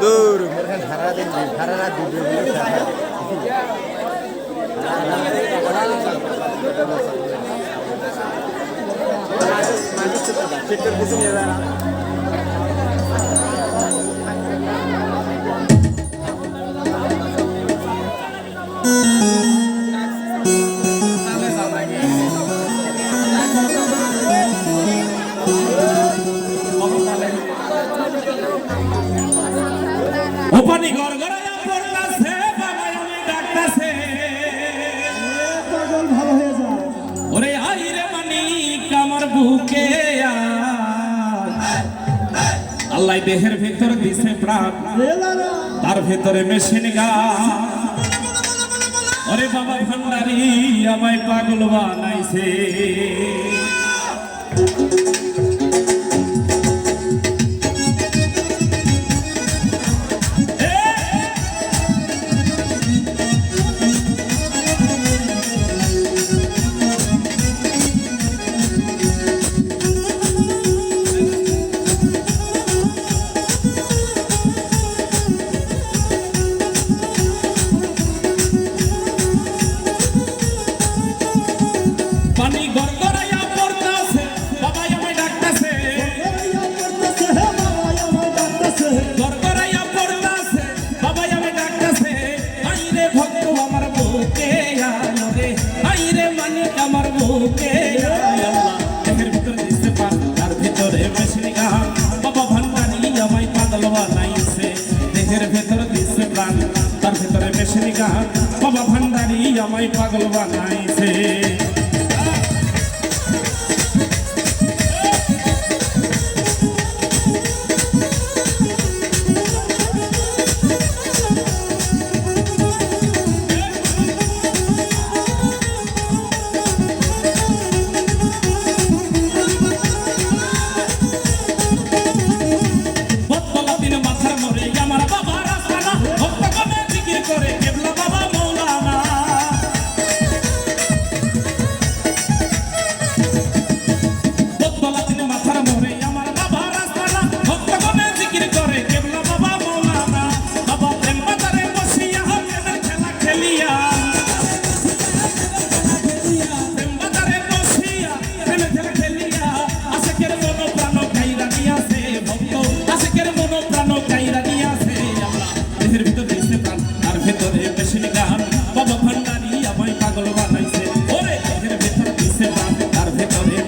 দূর মোরখান সারা দিন সারা রাত দুটো সেক্টর কিছু নিয়ে বুকে আল্লাহ দেহের ভেতর দিছে প্রাণ। তার ভেতরে মেশিন গান। অরে বাবা ভান্ডারি, আমায় পাগল বানাইছে। Cobana.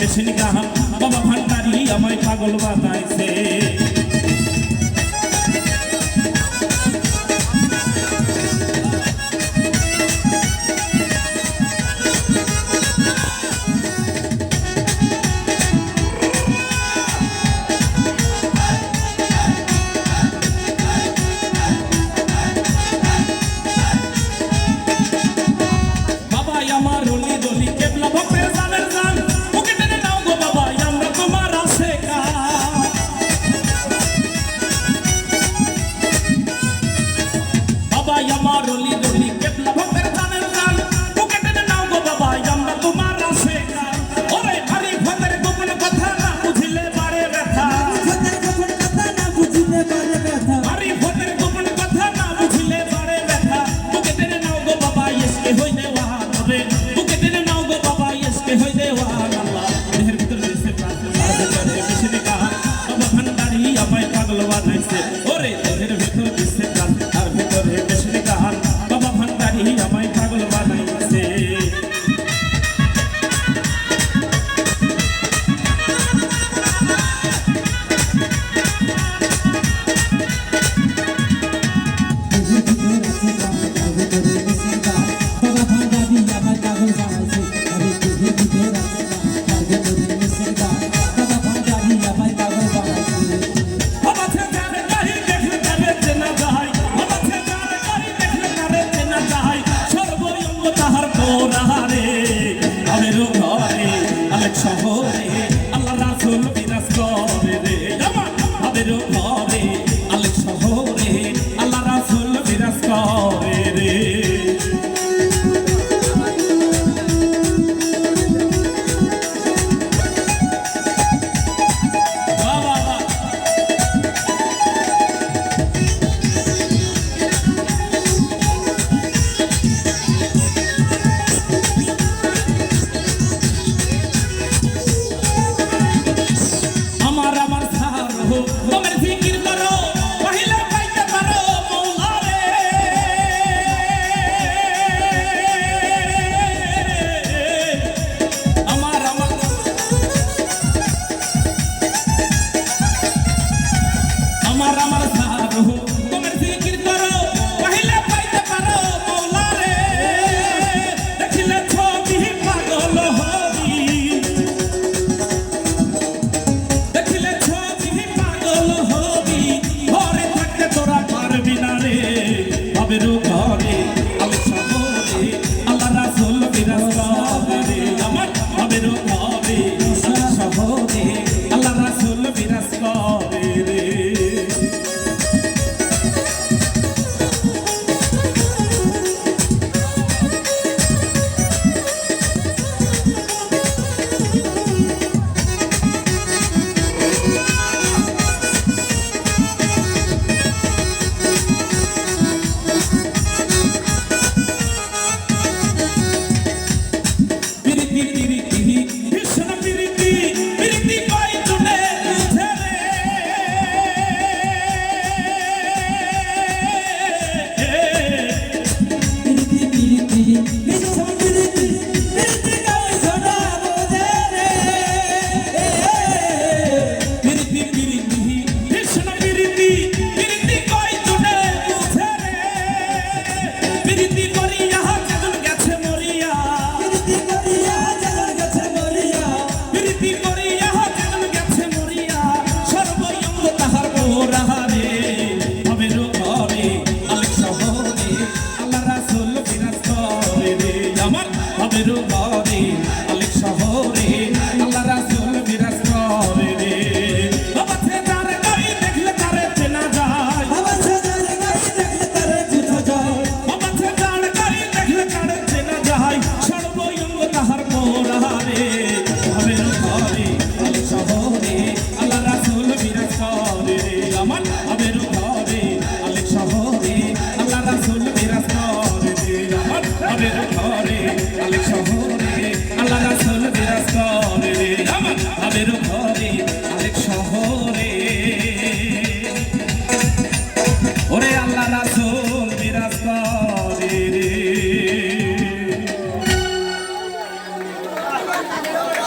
করেছেন কাহাম বাবা ভান্ডারি আমায় পাগল বাতাইছে Sahoy.